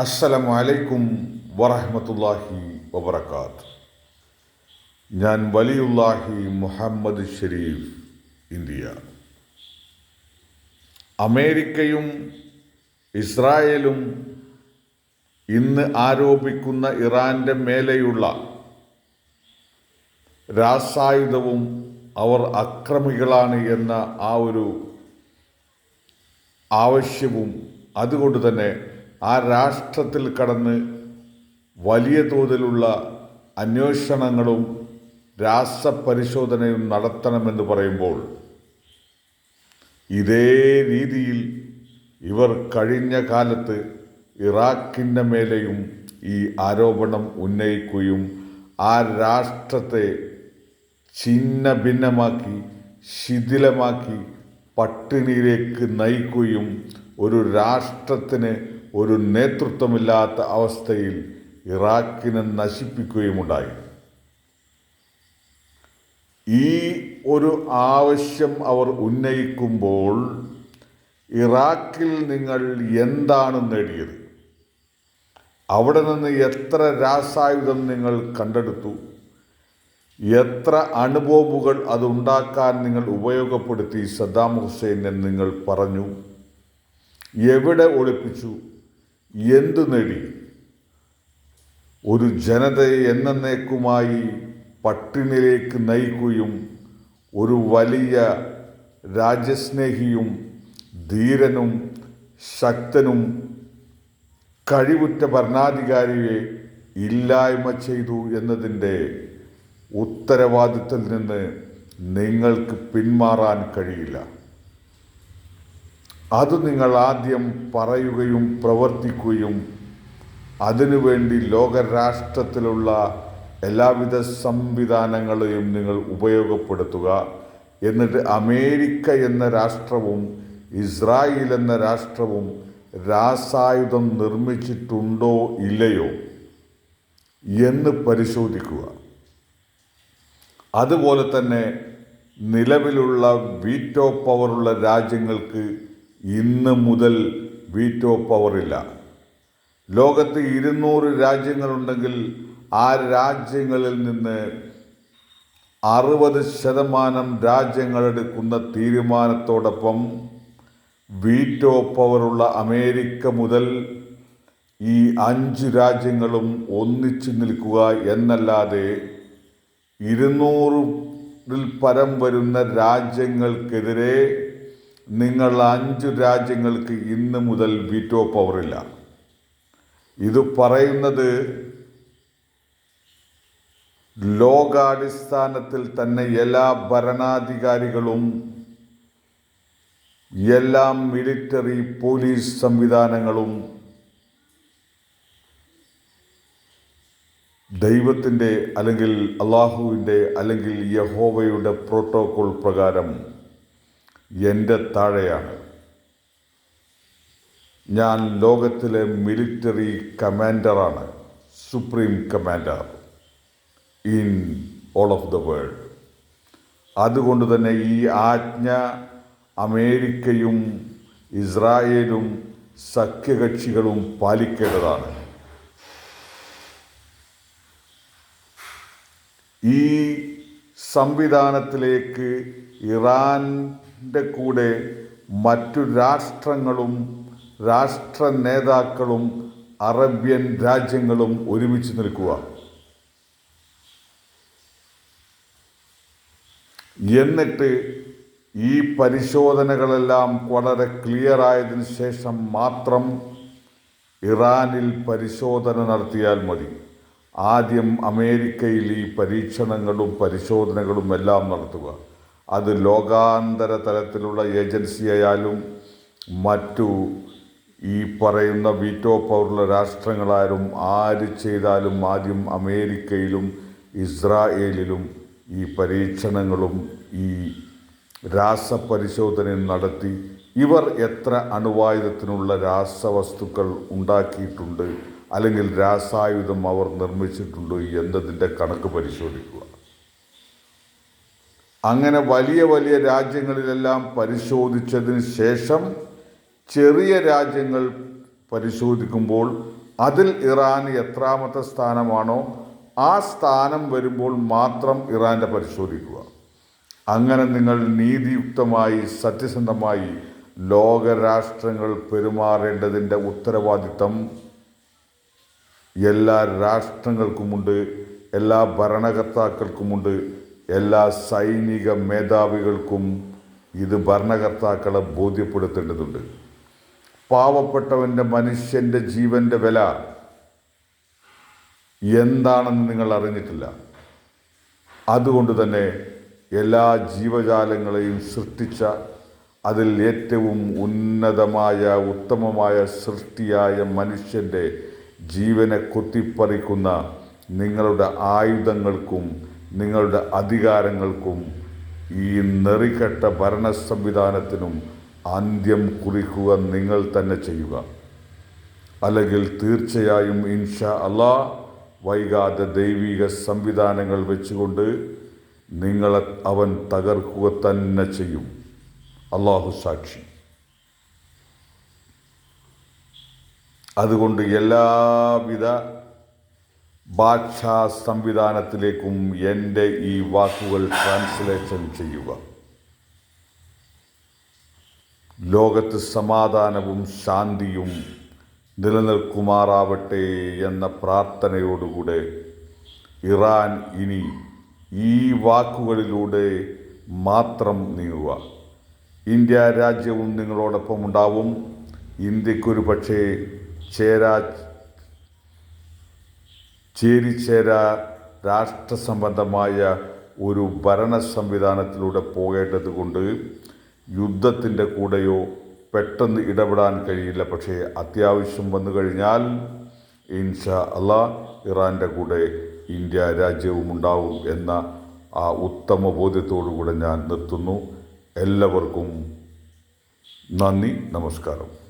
അസ്സലാമു അലൈക്കും വറഹ്മത്തുള്ളാഹി വബറകാത്ത്. ഞാൻ വലിയുല്ലാഹി മുഹമ്മദ് ഷരീഫ് ഇന്ത്യ. അമേരിക്കയും ഇസ്രായേലും ഇന്ന് ആരോപിക്കുന്ന ഇറാന്റെ മേലെയുള്ള രാസായുധവും അവർ അക്രമികളാണ് എന്ന ആ ഒരു ആവശ്യവും അതുകൊണ്ട് തന്നെ ആ രാഷ്ട്രത്തിൽ കടന്ന് വലിയ തോതിലുള്ള അന്വേഷണങ്ങളും രാസപരിശോധനയും നടത്തണമെന്ന് പറയുമ്പോൾ ഇതേ രീതിയിൽ ഇവർ കഴിഞ്ഞ കാലത്ത് ഇറാഖിന്റെ മേലെയും ഈ ആരോപണം ഉന്നയിക്കുകയും ആ രാഷ്ട്രത്തെ ഛിന്ന ഭിന്നമാക്കി ശിഥിലമാക്കി പട്ടിണിയിലേക്ക് നയിക്കുകയും ഒരു രാഷ്ട്രത്തിന് ഒരു നേതൃത്വമില്ലാത്ത അവസ്ഥയിൽ ഇറാഖിനെ നശിപ്പിക്കുകയുമുണ്ടായി. ഈ ഒരു ആവശ്യം അവർ ഉന്നയിക്കുമ്പോൾ ഇറാഖിൽ നിങ്ങൾ എന്താണ് നേടിയത്? അവിടെ നിന്ന് എത്ര രാസായുധം നിങ്ങൾ കണ്ടെടുത്തു? എത്ര അണുബോംബുകൾ അതുണ്ടാക്കാൻ നിങ്ങൾ ഉപയോഗപ്പെടുത്തി? സദ്ദാം ഹുസൈനെ നിങ്ങൾ പറഞ്ഞു. എവിടെ ഒളിപ്പിച്ചു? എന്തു നേടി? ഒരു ജനതയെ എന്നേക്കുമായി പട്ടിണിയിലേക്ക് നയിക്കുകയും ഒരു വലിയ രാജ്യസ്നേഹിയും ധീരനും ശക്തനും കഴിവുറ്റ ഭരണാധികാരിയെ ഇല്ലായ്മ ചെയ്തു എന്നതിന്റെ ഉത്തരവാദിത്തത്തിൽ നിന്ന് നിങ്ങൾക്ക് പിന്മാറാൻ കഴിയില്ല. അത് നിങ്ങൾ ആദ്യം പറയുകയും പ്രവർത്തിക്കുകയും അതിനുവേണ്ടി ലോകരാഷ്ട്രത്തിലുള്ള എല്ലാവിധ സംവിധാനങ്ങളെയും നിങ്ങൾ ഉപയോഗപ്പെടുത്തുക. എന്നിട്ട് അമേരിക്ക എന്ന രാഷ്ട്രവും ഇസ്രായേൽ എന്ന രാഷ്ട്രവും രാസായുധം നിർമ്മിച്ചിട്ടുണ്ടോ ഇല്ലയോ എന്ന് പരിശോധിക്കുക. അതുപോലെ തന്നെ നിലവിലുള്ള വീറ്റോ പവറുള്ള രാജ്യങ്ങൾക്ക് ഇന്ന് മുതൽ വീറ്റോ പവറില്ല ലോകത്ത് ഇരുന്നൂറ് രാജ്യങ്ങളുണ്ടെങ്കിൽ ആ രാജ്യങ്ങളിൽ നിന്ന് അറുപത് ശതമാനം രാജ്യങ്ങളെടുക്കുന്ന തീരുമാനത്തോടൊപ്പം വീറ്റോ പവറുള്ള അമേരിക്ക മുതൽ ഈ അഞ്ച് രാജ്യങ്ങളും ഒന്നിച്ചു നിൽക്കുക എന്നല്ലാതെ ഇരുന്നൂറിൽ പരം വരുന്ന രാജ്യങ്ങൾക്കെതിരെ നിങ്ങൾ അഞ്ച് രാജ്യങ്ങൾക്ക് ഇന്ന് മുതൽ വീറ്റോ പവറില്ല ഇത് പറയുന്നത് ലോകാടിസ്ഥാനത്തിൽ തന്നെ എല്ലാ ഭരണാധികാരികളും എല്ലാ മിലിറ്ററി പോലീസ് സംവിധാനങ്ങളും ദൈവത്തിന്റെ അല്ലെങ്കിൽ അള്ളാഹുവിന്റെ അല്ലെങ്കിൽ യഹോവയുടെ പ്രോട്ടോകോൾ പ്രകാരം എന്റെ താഴെയാണ്. ഞാൻ ലോകത്തിലെ military കമാൻഡറാണ് supreme commander in all of the world. അതുകൊണ്ട് തന്നെ ഈ ആജ്ഞ അമേരിക്കയും ഇസ്രായേലും സഖ്യകക്ഷികളും പാലിക്കേണ്ടതാണ്. ഈ സംവിധാനത്തിലേക്ക് ഇറാന്റെ കൂടെ മറ്റു രാഷ്ട്രങ്ങളും രാഷ്ട്ര നേതാക്കളും അറബ്യൻ രാജ്യങ്ങളും ഒരുമിച്ച് നിൽക്കുക. എന്നിട്ട് ഈ പരിശോധനകളെല്ലാം വളരെ ക്ലിയർ ആയതിനു ശേഷം മാത്രം ഇറാനിൽ പരിശോധന നടത്തിയാൽ മതി. ആദ്യം അമേരിക്കയിൽ ഈ പരീക്ഷണങ്ങളും പരിശോധനകളും എല്ലാം നടത്തുക. അത് ലോകാന്തര തലത്തിലുള്ള ഏജൻസിയായാലും മറ്റു ഈ പറയുന്ന വീറ്റോ പവറുള്ള രാഷ്ട്രങ്ങളാരും ആര് ചെയ്താലും ആദ്യം അമേരിക്കയിലും ഇസ്രായേലിലും ഈ പരീക്ഷണങ്ങളും ഈ രാസപരിശോധനയും നടത്തി ഇവർ എത്ര അണുവായുധത്തിനുള്ള രാസവസ്തുക്കൾ ഉണ്ടാക്കിയിട്ടുണ്ട് അല്ലെങ്കിൽ രാസായുധം അവർ നിർമ്മിച്ചിട്ടുണ്ട് എന്നതിന്റെ കണക്ക് പരിശോധിക്കുക. അങ്ങനെ വലിയ വലിയ രാജ്യങ്ങളിലെല്ലാം പരിശോധിച്ചതിന് ശേഷം ചെറിയ രാജ്യങ്ങൾ പരിശോധിക്കുമ്പോൾ അതിൽ ഇറാൻ എത്രാമത്തെ സ്ഥാനമാണോ ആ സ്ഥാനം വരുമ്പോൾ മാത്രം ഇറാന്റെ പരിശോധിക്കുക. അങ്ങനെ നിങ്ങൾ നീതിയുക്തമായി സത്യസന്ധമായി ലോകരാഷ്ട്രങ്ങൾ പെരുമാറേണ്ടതിന്റെ ഉത്തരവാദിത്തം എല്ലാ രാഷ്ട്രങ്ങൾക്കുമുണ്ട് എല്ലാ ഭരണകർത്താക്കൾക്കുമുണ്ട്. എല്ലാ സൈനിക മേധാവികൾക്കും ഇത് ഭരണകർത്താക്കളെ ബോധ്യപ്പെടുത്തേണ്ടതുണ്ട്. പാവപ്പെട്ടവന്റെ മനുഷ്യന്റെ ജീവന്റെ വില എന്താണെന്ന് നിങ്ങൾ അറിഞ്ഞിട്ടില്ല. അതുകൊണ്ട് തന്നെ എല്ലാ ജീവജാലങ്ങളെയും സൃഷ്ടിച്ച അതിൽ ഏറ്റവും ഉന്നതമായ ഉത്തമമായ സൃഷ്ടിയായ മനുഷ്യന്റെ ജീവനെ കൊത്തിപ്പറിക്കുന്ന നിങ്ങളുടെ ആയുധങ്ങൾക്കും നിങ്ങളുടെ അധികാരങ്ങൾക്കും ഈ നെറികെട്ട ഭരണ സംവിധാനത്തിനും അന്ത്യം കുറിക്കുക നിങ്ങൾ തന്നെ ചെയ്യുക. അല്ലെങ്കിൽ തീർച്ചയായും ഇൻഷ അല്ലാ വൈകാതെ ദൈവിക സംവിധാനങ്ങൾ വെച്ചുകൊണ്ട് നിങ്ങളെ അവൻ തകർക്കുക തന്നെ ചെയ്യും. അള്ളാഹു സാക്ഷി. അതുകൊണ്ട് എല്ലാവിധ ഭാഷാ സംവിധാനത്തിലേക്കും എന്റെ ഈ വാക്കുകൾ ട്രാൻസ്ലേഷൻ ചെയ്യുക. ലോകത്ത് സമാധാനവും ശാന്തിയും നിലനിൽക്കുമാറാവട്ടെ എന്ന പ്രാർത്ഥനയോടുകൂടെ ഇറാൻ ഇനി ഈ വാക്കുകളിലൂടെ മാത്രം നീങ്ങുക. ഇന്ത്യ രാജ്യവും നിങ്ങളോടൊപ്പം ഉണ്ടാവും. ഇന്ത്യക്കൊരു പക്ഷേ ചേരാ ചേരിചേരാ രാഷ്ട്രസംബന്ധമായ ഒരു ഭരണ സംവിധാനത്തിലൂടെ പോകേണ്ടത് കൊണ്ട് യുദ്ധത്തിന്റെ കൂടെയോ പെട്ടെന്ന് ഇടപെടാൻ കഴിയില്ല. പക്ഷേ അത്യാവശ്യം വന്നു കഴിഞ്ഞാൽ ഇൻഷാ അല്ലാ ഇറാന്റെ കൂടെ ഇന്ത്യ രാജ്യവും ഉണ്ടാവും എന്ന ആ ഉത്തമ ബോധ്യത്തോടു കൂടെ ഞാൻ നിർത്തുന്നു. എല്ലാവർക്കും നന്ദി നമസ്കാരം.